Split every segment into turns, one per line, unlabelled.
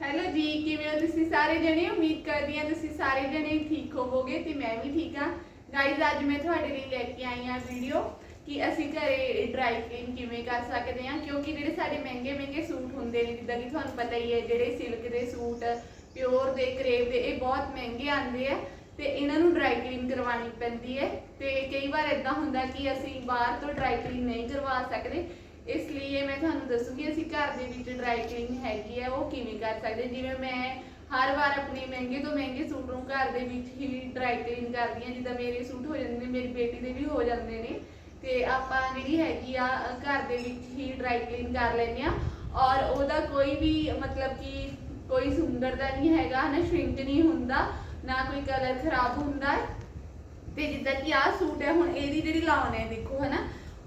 Hello ਜੀ, ਕਿਵੇਂ ਹੋ ਤੁਸੀਂ ਸਾਰੇ ਜਣੇ? ਉਮੀਦ ਕਰਦੀ ਹਾਂ ਤੁਸੀਂ ਸਾਰੇ ਜਣੇ ਠੀਕ ਹੋਵੋਗੇ ਤੇ ਮੈਂ ਵੀ ਠੀਕ ਹਾਂ। ਗਾਇਜ਼ ਅੱਜ ਮੈਂ ਤੁਹਾਡੇ ਲਈ ਲੈ ਕੇ ਆਈ ਹਾਂ ਵੀਡੀਓ ਕਿ ਅਸੀਂ ਘਰੇ ਡਰਾਈ ਕਲੀਨ ਕਿਵੇਂ ਕਰ ਸਕਦੇ ਹਾਂ, ਕਿਉਂਕਿ ਜਿਹੜੇ ਸਾਡੇ ਮਹਿੰਗੇ ਮਹਿੰਗੇ ਸੂਟ ਹੁੰਦੇ ਨੇ, ਜਿੱਦਾਂ ਕਿ ਤੁਹਾਨੂੰ ਪਤਾ ਹੀ ਹੈ, ਜਿਹੜੇ ਸਿਲਕ ਦੇ ਸੂਟ ਪਿਓਰ ਦੇ ਕਰੇਵ ਦੇ, ਇਹ ਬਹੁਤ ਮਹਿੰਗੇ ਆਉਂਦੇ ਆ ਤੇ ਇਹਨਾਂ ਨੂੰ ਡਰਾਈ ਕਲੀਨ ਕਰਵਾਉਣੀ ਪੈਂਦੀ ਹੈ ਤੇ ਕਈ ਵਾਰ ਇਦਾਂ ਹੁੰਦਾ ਕਿ ਅਸੀਂ ਬਾਹਰ ਤੋਂ ਡਰਾਈ ਕਲੀਨ ਨਹੀਂ ਕਰਵਾ ਸਕਦੇ। ਇਸ ਲਈ ਮੈਂ ਤੁਹਾਨੂੰ ਦੱਸੂਗੀ, ਅਸੀਂ ਘਰ ਦੇ ਵਿੱਚ ਡਰਾਈ ਕਲੀਨ ਹੈਗੀ ਹੈ ਉਹ ਕਿਵੇਂ ਕਰ ਸਕਦੇ? ਜਿਵੇਂ ਮੈਂ ਹਰ ਵਾਰ ਆਪਣੇ ਮਹਿੰਗੇ ਤੋਂ ਮਹਿੰਗੇ ਸੂਟ ਨੂੰ ਘਰ ਦੇ ਵਿੱਚ ਹੀ ਡਰਾਈ ਕਲੀਨ ਕਰਦੀ ਹਾਂ, ਜਿੱਦਾਂ ਮੇਰੇ ਸੂਟ ਹੋ ਜਾਂਦੇ ਨੇ, ਮੇਰੀ ਬੇਟੀ ਦੇ ਵੀ ਹੋ ਜਾਂਦੇ ਨੇ, ਤੇ ਆਪਾਂ ਜਿਹੜੀ ਹੈਗੀ ਆ, ਘਰ ਦੇ ਵਿੱਚ ਹੀ ਡਰਾਈ ਕਲੀਨ ਕਰ ਲੈਂਦੇ ਆ ਔਰ ਉਹਦਾ ਕੋਈ ਵੀ ਮਤਲਬ ਕਿ ਕੋਈ ਸੁੰਦਰਤਾ ਨਹੀਂ ਹੈਗਾ, ਨਾ ਸ਼ਰਿੰਕ ਨਹੀਂ ਹੁੰਦਾ, ਨਾ ਕੋਈ ਕਲਰ ਖਰਾਬ ਹੁੰਦਾ। ਹੈ ਤੇ ਜਿੱਦਾਂ ਕਿ ਆਹ ਸੂਟ ਹੈ, ਹੁਣ ਇਹਦੀ ਜਿਹੜੀ ਲਾਉਣ ਹੈ, ਦੇਖੋ ਹਨਾ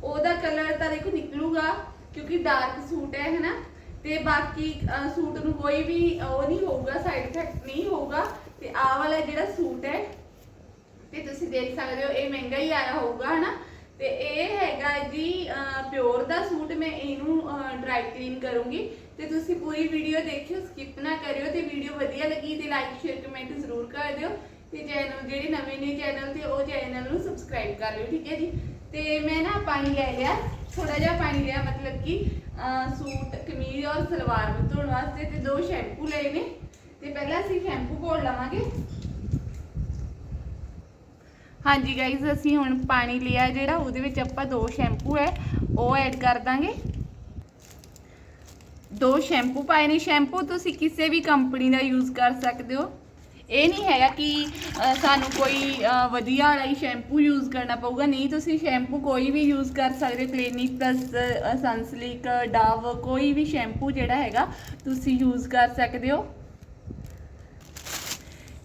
ਉਹਦਾ ਕਲਰ ਤਾਂ ਦੇਖੋ ਨਿਕਲੂਗਾ, ਕਿਉਂਕਿ ਡਾਰਕ ਸੂਟ ਹੈ, ਹਨਾ? ਤੇ ਬਾਕੀ ਸੂਟ ਨੂੰ ਕੋਈ ਵੀ, ਉਹ ਨਹੀਂ ਹੋਊਗਾ ਸਾਈਡ ਇਫੈਕਟ ਨਹੀਂ ਹੋਊਗਾ। ਤੇ ਆਹ ਵਾਲਾ ਜਿਹੜਾ ਸੂਟ ਹੈ, ਤੇ ਤੁਸੀਂ ਦੇਖ ਸਕਦੇ ਹੋ, ਇਹ ਮਹਿੰਗਾ ਹੀ ਆਇਆ ਹੋਊਗਾ, ਹਨਾ? ਤੇ ਇਹ ਹੈਗਾ ਜੀ ਪਿਓਰ ਦਾ ਸੂਟ ਮੈਂ ਇਹਨੂੰ ਡਰਾਈ ਕਲੀਨ ਕਰੂੰਗੀ। ਤੇ ਤੁਸੀਂ ਪੂਰੀ ਵੀਡੀਓ ਦੇਖਿਓ ਸਕਿਪ ਨਾ ਕਰਿਓ, ਤੇ ਵੀਡੀਓ ਵਧੀਆ ਲੱਗੀ ਤੇ ਲਾਈਕ ਸ਼ੇਅਰ ਕਮੈਂਟ ਜ਼ਰੂਰ ਕਰ ਦਿਓ। ਤੇ ਚੈਨਲ ਜਿਹੜੇ ਨਵੇਂ ਨੇ ਚੈਨਲ ਤੇ ਉਹ ਚੈਨਲ ਨੂੰ ਸਬਸਕ੍ਰਾਈਬ ਕਰ ਲਿਓ, ਠੀਕ ਹੈ ਜੀ? ਤੇ ਮੈਂ ਨਾ ਪਾਣੀ ਲੈ ਲਿਆ ਥੋੜਾ ਜਿਹਾ ਪਾਣੀ ਲਿਆ, ਮਤਲਬ ਕਿ ਸੂਟ, ਕਮੀਜ਼ ਔਰ ਸਲਵਾਰ ਨੂੰ ਧੋਣ ਵਾਸਤੇ ਤੇ ਦੋ ਸ਼ੈਂਪੂ ਲਏ ਨੇ। ਤੇ ਪਹਿਲਾਂ ਅਸੀਂ ਸ਼ੈਂਪੂ ਘੋਲ ਲਵਾਂਗੇ। ਹਾਂਜੀ ਗਾਈਜ਼ ਅਸੀਂ ਹੁਣ ਪਾਣੀ ਲਿਆ ਜਿਹੜਾ, ਉਹਦੇ ਵਿੱਚ ਆਪਾਂ ਦੋ ਸ਼ੈਂਪੂ ਹੈ, ਉਹ ਐਡ ਕਰ ਦਾਂਗੇ। ਦੋ ਸ਼ੈਂਪੂ, ਪਾਏ ਨੇ ਸ਼ੈਂਪੂ, ਤੁਸੀਂ ਕਿਸੇ ਵੀ ਕੰਪਨੀ ਦਾ ਯੂਜ਼ ਕਰ ਸਕਦੇ ਹੋ। ਇਹ ਨਹੀਂ ਹੈਗਾ ਕਿ ਅ, ਸਾਨੂੰ ਕੋਈ ਅ, ਵਧੀਆ ਵਾਲਾ ਹੀ ਸ਼ੈਂਪੂ ਯੂਜ਼ ਕਰਨਾ ਪਊਗਾ। ਨਹੀਂ ਤੁਸੀਂ ਸ਼ੈਂਪੂ ਕੋਈ ਵੀ ਯੂਜ਼ ਕਰ ਸਕਦੇ ਹੋ ਕਲੀਨਿਕ ਪਲੱਸ ਸਨਸਲਿਕ ਡਾਵ ਕੋਈ ਵੀ ਸ਼ੈਂਪੂ ਜਿਹੜਾ ਹੈਗਾ ਤੁਸੀਂ ਯੂਜ਼ ਕਰ ਸਕਦੇ ਹੋ।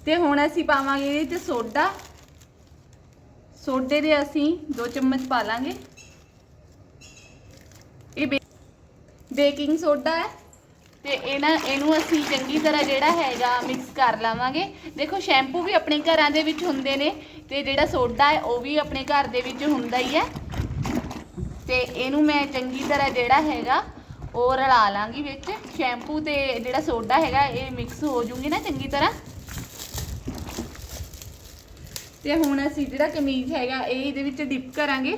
ਤੇ ਹੁਣ ਅਸੀਂ ਪਾਵਾਂਗੇ ਇਹਦੇ ਚ ਸੋਡਾ। ਸੋਡੇ ਦੇ ਅਸੀਂ 2 ਚਮਚ ਪਾ ਲਾਂਗੇ। ਇਹ ਬੇ- ਬੇਕਿੰਗ ਸੋਡਾ ਹੈ। ਤੇ ਇਹਨਾਂ, ਇਹਨੂੰ ਅਸੀਂ ਚੰਗੀ ਤਰ੍ਹਾਂ ਜਿਹੜਾ ਹੈਗਾ ਮਿਕਸ ਕਰ ਲਾਵਾਂਗੇ। ਦੇਖੋ ਸ਼ੈਂਪੂ ਵੀ ਆਪਣੇ ਘਰਾਂ ਦੇ ਵਿੱਚ ਹੁੰਦੇ ਨੇ ਤੇ ਜਿਹੜਾ ਸੋਡਾ ਹੈ, ਉਹ ਵੀ ਆਪਣੇ ਘਰ ਦੇ ਵਿੱਚ ਹੁੰਦਾ ਹੀ ਹੈ। ਤੇ ਇਹਨੂੰ ਮੈਂ ਚੰਗੀ ਤਰ੍ਹਾਂ ਜਿਹੜਾ ਹੈਗਾ, ਉਹ ਰਲਾ ਲਾਂਗੀ ਵਿੱਚ। ਸ਼ੈਂਪੂ ਤੇ ਜਿਹੜਾ ਸੋਡਾ ਹੈਗਾ, ਇਹ ਮਿਕਸ ਹੋ ਜੂਗੀ ਨਾ ਚੰਗੀ ਤਰ੍ਹਾਂ। ਤੇ ਹੁਣ ਅਸੀਂ ਜਿਹੜਾ ਕਮੀਜ਼ ਹੈਗਾ, ਇਹ ਇਹਦੇ ਵਿੱਚ ਡਿਪ ਕਰਾਂਗੇ।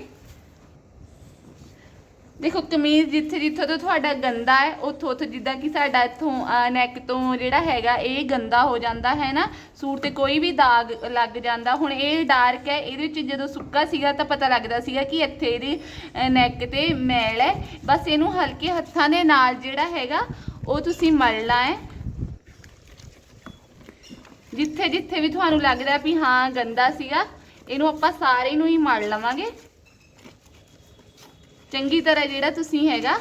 ਦੇਖੋ ਕਮੀਜ਼ ਜਿੱਥੇ ਜਿੱਥੋਂ ਤੋਂ ਤੁਹਾਡਾ ਗੰਦਾ ਹੈ, ਉੱਥੋਂ ਉੱਥੋਂ ਜਿੱਦਾਂ ਕਿ ਸਾਡਾ ਇੱਥੋਂ ਨੈਕ ਤੋਂ ਜਿਹੜਾ ਹੈਗਾ, ਇਹ ਗੰਦਾ ਹੋ ਜਾਂਦਾ ਹੈ ਨਾ। ਸੂਟ ਤੇ ਕੋਈ ਵੀ ਦਾਗ ਲੱਗ ਜਾਂਦਾ। ਹੁਣ ਇਹ ਡਾਰਕ ਹੈ, ਇਹਦੇ ਵਿੱਚ ਜਦੋਂ ਸੁੱਕਾ ਸੀਗਾ ਤਾਂ ਪਤਾ ਲੱਗਦਾ ਸੀਗਾ ਕਿ ਇੱਥੇ ਇਹਦੀ ਨੈਕ ਤੇ ਮੈਲ ਹੈ। ਬਸ ਇਹਨੂੰ ਹਲਕੇ ਹੱਥਾਂ ਦੇ ਨਾਲ ਜਿਹੜਾ ਹੈਗਾ, ਉਹ ਤੁਸੀਂ ਮਲਣਾ ਹੈ। ਜਿੱਥੇ ਜਿੱਥੇ ਵੀ ਤੁਹਾਨੂੰ ਲੱਗਦਾ ਵੀ ਹਾਂ, ਗੰਦਾ ਸੀਗਾ, ਇਹਨੂੰ ਆਪਾਂ ਸਾਰੇ ਨੂੰ ਹੀ ਮਲ ਲਵਾਂਗੇ। ਚੰਗੀ ਤਰ੍ਹਾਂ ਜਿਹੜਾ ਤੁਸੀਂ ਹੈਗਾ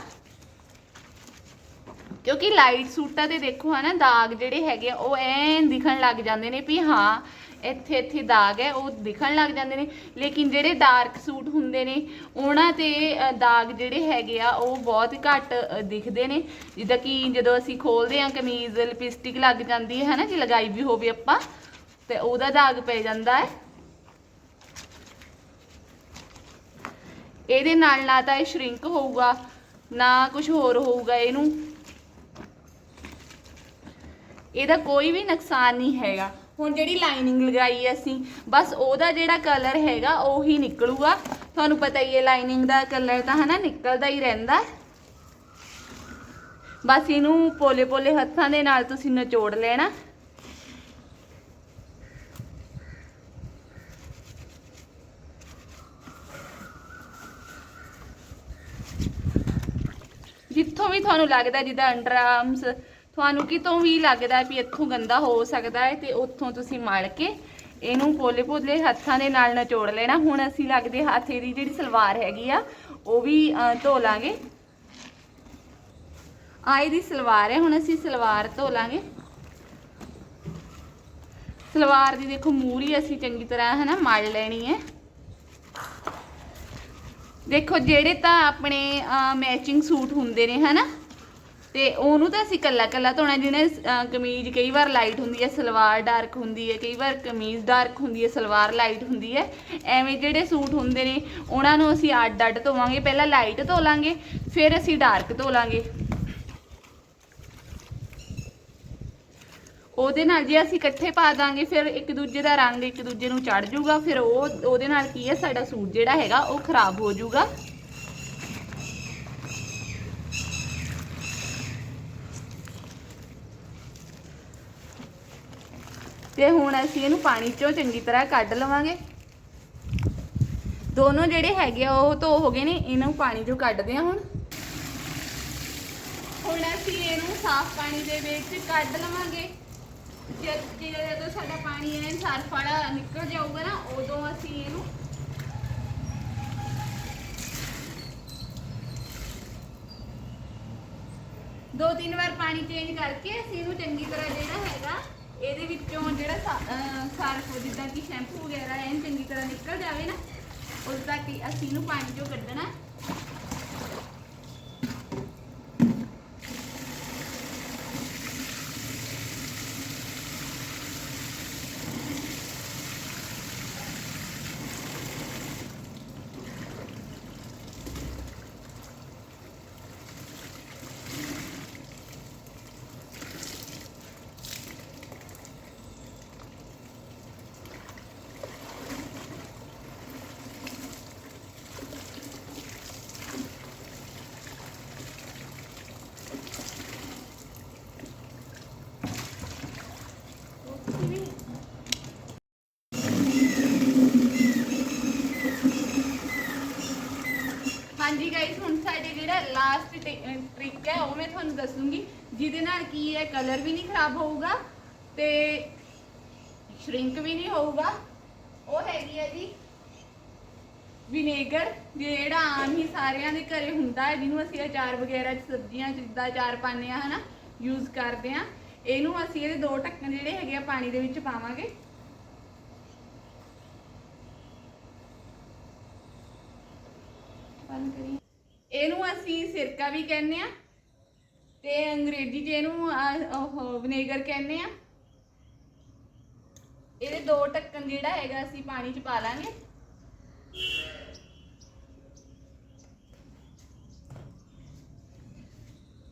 ਕਿਉਂਕਿ ਲਾਈਟ ਸੂਟਾਂ ਤੇ ਦੇਖੋ ਹਨਾ ਦਾਗ ਜਿਹੜੇ ਹੈਗੇ ਆ, ਉਹ ਐਨ ਦਿਖਣ ਲੱਗ ਜਾਂਦੇ ਨੇ ਵੀ ਹਾਂ ਇੱਥੇ ਇੱਥੇ ਦਾਗ ਹੈ ਉਹ ਦਿਖਣ ਲੱਗ ਜਾਂਦੇ ਨੇ। ਲੇਕਿਨ ਜਿਹੜੇ ਡਾਰਕ ਸੂਟ ਹੁੰਦੇ ਨੇ ਉਹਨਾਂ ਤੇ ਦਾਗ ਜਿਹੜੇ ਹੈਗੇ ਆ ਉਹ ਬਹੁਤ ਘੱਟ ਦਿਖਦੇ ਨੇ। ਜਿੱਦਾਂ ਕਿ ਜਦੋਂ ਅਸੀਂ ਖੋਲਦੇ ਆ ਕਮੀਜ਼ ਲਿਪਸਟਿਕ ਲੱਗ ਜਾਂਦੀ ਹੈ ਹਨਾ ਜੇ ਲਗਾਈ ਵੀ ਹੋਵੇ ਆਪਾਂ ਤੇ ਉਹਦਾ ਦਾਗ ਪੈ ਜਾਂਦਾ ਹੈ। ਇਹਦੇ ਨਾਲ ਨਾ ਤਾਂ ਇਹ ਸ਼ਰਿੰਕ ਹੋਊਗਾ, ਨਾ ਕੁਝ ਹੋਰ ਹੋਊਗਾ ਇਹਨੂੰ। ਇਹਦਾ ਕੋਈ ਵੀ ਨੁਕਸਾਨ ਨਹੀਂ ਹੈਗਾ। ਹੁਣ ਜਿਹੜੀ ਲਾਈਨਿੰਗ ਲਗਾਈ ਅਸੀਂ, ਬਸ ਉਹਦਾ ਜਿਹੜਾ ਕਲਰ ਹੈਗਾ, ਉਹੀ ਨਿਕਲੂਗਾ। ਤੁਹਾਨੂੰ ਪਤਾ ਹੀ ਹੈ ਲਾਈਨਿੰਗ ਦਾ ਕਲਰ ਤਾਂ ਹਨਾ ਨਿਕਲਦਾ ਹੀ ਰਹਿੰਦਾ। ਬਸ ਇਹਨੂੰ ਪੋਲੇ ਪੋਲੇ ਹੱਥਾਂ ਦੇ ਨਾਲ ਤੁਸੀਂ ਨਿਚੋੜ ਲੈਣਾ ਜਿੱਥੋਂ ਵੀ ਤੁਹਾਨੂੰ ਲੱਗਦਾ ਜਿੱਦਾਂ ਅੰਡਰ ਆਰਮਸ ਤੁਹਾਨੂੰ ਕਿਤੋਂ ਵੀ ਲੱਗਦਾ ਵੀ ਇੱਥੋਂ ਗੰਦਾ ਹੋ ਸਕਦਾ ਹੈ ਤੇ ਉੱਥੋਂ ਤੁਸੀਂ ਮਲ ਕੇ ਇਹਨੂੰ ਪੋਲੇ ਪੋਲੇ ਹੱਥਾਂ ਦੇ ਨਾਲ ਨਿਚੋੜ ਲੈਣਾ। ਹੁਣ ਅਸੀਂ ਲੱਗਦੇ ਹੱਥ ਦੀ ਜਿਹੜੀ ਸਲਵਾਰ ਹੈਗੀ ਆ, ਉਹ ਵੀ ਧੋ ਲਾਂਗੇ। ਆ ਇਹਦੀ ਸਲਵਾਰ ਹੈ, ਹੁਣ ਅਸੀਂ ਸਲਵਾਰ ਧੋ ਲਾਂਗੇ। ਸਲਵਾਰ ਦੀ ਦੇਖੋ ਮੂਰੀ ਅਸੀਂ ਚੰਗੀ ਤਰ੍ਹਾਂ ਹਨਾ ਮਲ ਲੈਣੀ ਹੈ। ਦੇਖੋ, ਜਿਹੜੇ ਤਾਂ ਆਪਣੇ ਮੈਚਿੰਗ ਸੂਟ ਹੁੰਦੇ ਨੇ, ਹਨਾ? ਤੇ ਉਹਨੂੰ ਤਾਂ ਅਸੀਂ ਕੱਲਾ ਕੱਲਾ ਧੋਣਾ ਜਿਹਨੇ ਕਮੀਜ਼ ਕਈ ਵਾਰ ਲਾਈਟ ਹੁੰਦੀ ਹੈ, ਸਲਵਾਰ ਡਾਰਕ ਹੁੰਦੀ ਹੈ, ਕਈ ਵਾਰ ਕਮੀਜ਼ ਡਾਰਕ ਹੁੰਦੀ ਹੈ, ਸਲਵਾਰ ਲਾਈਟ ਹੁੰਦੀ ਹੈ। ਐਵੇਂ ਜਿਹੜੇ ਸੂਟ ਹੁੰਦੇ ਨੇ, ਉਹਨਾਂ ਨੂੰ ਅਸੀਂ ਅੱਡ ਅੱਡ ਧੋਵਾਂਗੇ, ਪਹਿਲਾਂ ਲਾਈਟ ਧੋ ਲਾਂਗੇ, ਫਿਰ ਅਸੀਂ ਡਾਰਕ ਧੋ ਲਾਂਗੇ। ਉਹਦੇ ਨਾਲ ਜੇ ਅਸੀਂ ਇਕੱਠੇ ਪਾ ਦਾਂਗੇ, ਫਿਰ ਇੱਕ ਦੂਜੇ ਦਾ ਰੰਗ ਇੱਕ ਦੂਜੇ ਨੂੰ ਚੜ ਜਾਊਗਾ ਫਿਰ ਉਹ, ਉਹਦੇ ਨਾਲ ਕੀ ਹੈ, ਸਾਡਾ ਸੂਟ ਜਿਹੜਾ ਹੈਗਾ, ਉਹ ਖਰਾਬ ਹੋ ਜਾਊਗਾ ਤੇ ਹੁਣ ਅਸੀਂ ਇਹਨੂੰ ਪਾਣੀ ਚੋਂ ਚੰਗੀ ਤਰ੍ਹਾਂ ਕੱਢ ਲਵਾਂਗੇ। ਦੋਨੋਂ ਜਿਹੜੇ ਹੈਗੇ ਆ, ਉਹ ਧੋ ਹੋ ਗਏ ਨੇ, ਇਹਨਾਂ ਨੂੰ ਪਾਣੀ ਚੋਂ ਕੱਢਦੇ ਆ ਹੁਣ। ਹੁਣ ਅਸੀਂ ਇਹਨੂੰ ਸਾਫ਼ ਪਾਣੀ ਦੇ ਵਿੱਚ ਕੱਢ ਲਵਾਂਗੇ। ਜਦ ਜਦੋਂ ਸਾਡਾ ਪਾਣੀ ਐਨ ਸਾਰਫ ਵਾਲਾ ਨਿਕਲ ਜਾਊਗਾ ਨਾ, ਉਦੋਂ ਅਸੀਂ ਇਹਨੂੰ ਦੋ ਤਿੰਨ ਵਾਰ ਪਾਣੀ ਚੇਂਜ ਕਰਕੇ ਅਸੀਂ ਇਹਨੂੰ ਚੰਗੀ ਤਰ੍ਹਾਂ ਜਿਹੜਾ ਹੈਗਾ, ਇਹਦੇ ਵਿੱਚੋਂ ਜਿਹੜਾ ਸਾ- ਸਰਫ ਜਿੱਦਾਂ ਕਿ ਸ਼ੈਂਪੂ ਵਗੈਰਾ ਐਨ ਚੰਗੀ ਤਰ੍ਹਾਂ ਨਿਕਲ ਜਾਵੇ ਨਾ, ਉਦੋਂ ਤੱਕ ਅਸੀਂ ਇਹਨੂੰ ਪਾਣੀ ਚੋਂ ਕੱਢਣਾ। ਹਾਂਜੀ ਗਾਇਸ ਹੁਣ ਸਾਡੇ ਜਿਹੜਾ ਲਾਸਟ ਟ੍ਰਿਕ ਹੈ, ਉਹ ਮੈਂ ਤੁਹਾਨੂੰ ਦੱਸੂੰਗੀ। ਜਿਹਦੇ ਨਾਲ ਕੀ ਹੈ ਕਲਰ ਵੀ ਨਹੀਂ ਖਰਾਬ ਹੋਊਗਾ ਤੇ ਸ਼ਰਿੰਕ ਵੀ ਨਹੀਂ ਹੋਊਗਾ। ਉਹ ਹੈਗੀ ਹੈ ਜੀ ਵਿਨੇਗਰ ਜਿਹੜਾ ਆਮ ਹੀ ਸਾਰਿਆਂ ਦੇ ਘਰੇ ਹੁੰਦਾ ਹੈ, ਜਿਹਨੂੰ ਅਸੀਂ ਅਚਾਰ ਵਗੈਰਾ ਚ ਸਬਜ਼ੀਆਂ ਚ ਜਿੱਦਾਂ ਅਚਾਰ ਪਾਉਂਦੇ ਆ ਹਨਾ ਯੂਜ਼ ਕਰਦੇ ਆ ਇਹਨੂੰ ਅਸੀਂ ਇਹਦੇ ਦੋ ਢੱਕਣ ਜਿਹੜੇ ਹੈਗੇ ਆ, ਪਾਣੀ ਦੇ ਵਿੱਚ ਪਾਵਾਂਗੇ। ਬੰਦ ਕਰੀ ਇਹਨੂੰ ਅਸੀਂ ਸਿਰਕਾ ਵੀ ਕਹਿੰਦੇ ਆ ਤੇ ਅੰਗਰੇਜ਼ੀ 'ਚ ਇਹਨੂੰ ਆਹ, ਉਹ ਵਿਨੇਗਰ ਕਹਿੰਦੇ ਆ। ਇਹਦੇ ਦੋ ਢੱਕਣ ਜਿਹੜਾ ਹੈਗਾ ਅਸੀਂ ਪਾਣੀ 'ਚ ਪਾ ਲਾਂਗੇ।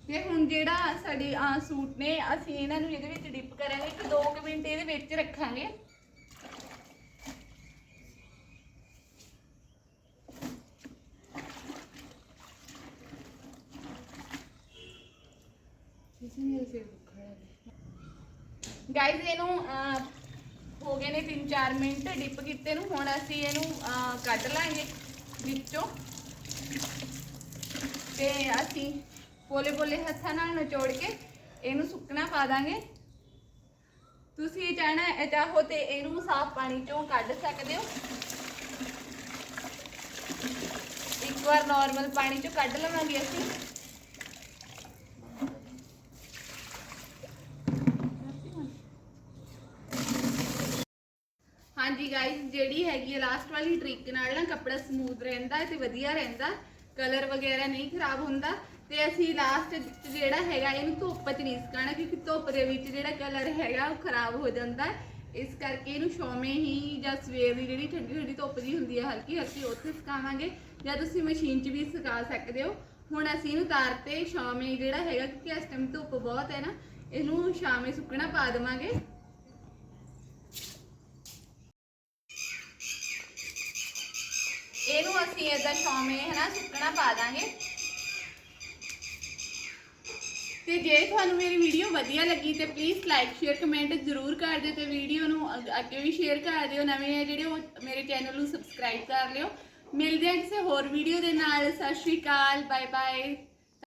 ਤੇ ਹੁਣ ਜਿਹੜਾ ਸਾਡੇ ਆ ਸੂਟ ਨੇ ਅਸੀਂ ਇਹਨਾਂ ਨੂੰ ਇਹਦੇ ਵਿੱਚ ਡਿਪ ਕਰਾਂਗੇ। ਇੱਕ 2 ਮਿੰਟ ਇਹਦੇ ਵਿੱਚ ਰੱਖਾਂਗੇ। ਗਾਇਜ਼ ਇਹਨੂੰ ਅਹ, ਹੋ ਗਏ ਨੇ 3-4 ਮਿੰਟ ਡਿਪ ਕੀਤੇ ਨੂੰ। ਹੁਣ ਅਸੀਂ ਇਹਨੂੰ ਅਹ, ਕੱਢ ਲਾਂਗੇ ਵਿੱਚੋਂ। ਤੇ ਅਸੀਂ ਪੋਲੇ ਪੋਲੇ ਹੱਥਾਂ ਨਾਲ ਨਚੋੜ ਕੇ ਇਹਨੂੰ ਸੁੱਕਣਾ ਪਾ ਦਾਂਗੇ। ਤੁਸੀਂ ਚਾਹਣਾ ਚਾਹੋ ਤੇ ਇਹਨੂੰ ਸਾਫ਼ ਪਾਣੀ ਚੋਂ ਕੱਢ ਸਕਦੇ ਹੋ। ਇੱਕ ਵਾਰ ਨਾਰਮਲ ਪਾਣੀ ਚੋਂ ਕੱਢ ਲਵਾਂਗੇ ਅਸੀਂ ਹਾਂਜੀ ਗਾਇਸ ਜਿਹੜੀ ਹੈਗੀ ਹੈ ਲਾਸਟ ਵਾਲੀ ਟ੍ਰਿਕ ਨਾਲ ਨਾ ਕੱਪੜਾ ਸਮੂਥ ਰਹਿੰਦਾ ਹੈ ਤੇ ਵਧੀਆ ਰਹਿੰਦਾ ਕਲਰ ਵਗੈਰਾ ਨਹੀਂ ਖਰਾਬ ਹੁੰਦਾ, ਤੇ ਅਸੀਂ ਲਾਸਟ ਜਿਹੜਾ ਹੈਗਾ ਇਹਨੂੰ ਧੁੱਪ 'ਚ ਨਹੀਂ ਸੁਕਾਉਣਾ, ਕਿਉਂਕਿ ਧੁੱਪ ਦੇ ਵਿੱਚ ਜਿਹੜਾ ਕਲਰ ਹੈਗਾ ਉਹ ਖਰਾਬ ਹੋ ਜਾਂਦਾ। ਹੈ ਇਸ ਕਰਕੇ ਇਹਨੂੰ ਸ਼ੋਮੇ ਹੀ ਜਾਂ ਸਵੇਰ ਦੀ ਜਿਹੜੀ ਠੰਡੀ ਠੰਡੀ ਧੁੱਪ ਦੀ ਹੁੰਦੀ ਹੈ ਹਲਕੀ ਹਲਕੀ ਉੱਥੇ ਸੁਕਾਵਾਂਗੇ, ਜਾਂ ਤੁਸੀਂ ਮਸ਼ੀਨ 'ਚ ਵੀ ਸੁਕਾ ਸਕਦੇ ਹੋ। ਹੁਣ ਅਸੀਂ ਇਹਨੂੰ ਤਾਰ ਤੇ ਸ਼ਾਮੇ ਜਿਹੜਾ ਹੈਗਾ, ਕਿਉਂਕਿ ਇਸ ਟਾਈਮ ਧੁੱਪ ਬਹੁਤ ਹੈ ਨਾ, ਇਹਨੂੰ ਸ਼ਾਮੇ ਸੁੱਕਣਾ ਪਾ ਦੇਵਾਂਗੇ। ਇਹਨੂੰ ਅਸੀਂ ਏਦਾਂ ਸ਼ਾਮੇ ਹਨਾ ਸੁੱਕਣਾ ਪਾ ਦਾਂਗੇ। ਤੇ ਜੇ ਤੁਹਾਨੂੰ ਮੇਰੀ ਵੀਡੀਓ ਵਧੀਆ ਲੱਗੀ ਤੇ ਪਲੀਜ਼ ਲਾਈਕ ਸ਼ੇਅਰ ਕਮੈਂਟ ਜ਼ਰੂਰ ਕਰ ਦਿਓ ਤੇ ਵੀਡੀਓ ਨੂੰ ਅੱਗੇ ਵੀ ਸ਼ੇਅਰ ਕਰ ਦਿਓ। ਨਵੇਂ ਆ ਜਿਹੜੇ ਉਹ ਮੇਰੇ ਚੈਨਲ ਨੂੰ ਸਬਸਕ੍ਰਾਈਬ ਕਰ ਲਿਓ। ਮਿਲਦੇ ਹਾਂ ਕਿਸੇ ਹੋਰ ਵੀਡੀਓ ਦੇ ਨਾਲ। ਸਤਿ ਸ਼੍ਰੀ ਅਕਾਲ ਬਾਏ ਬਾਏ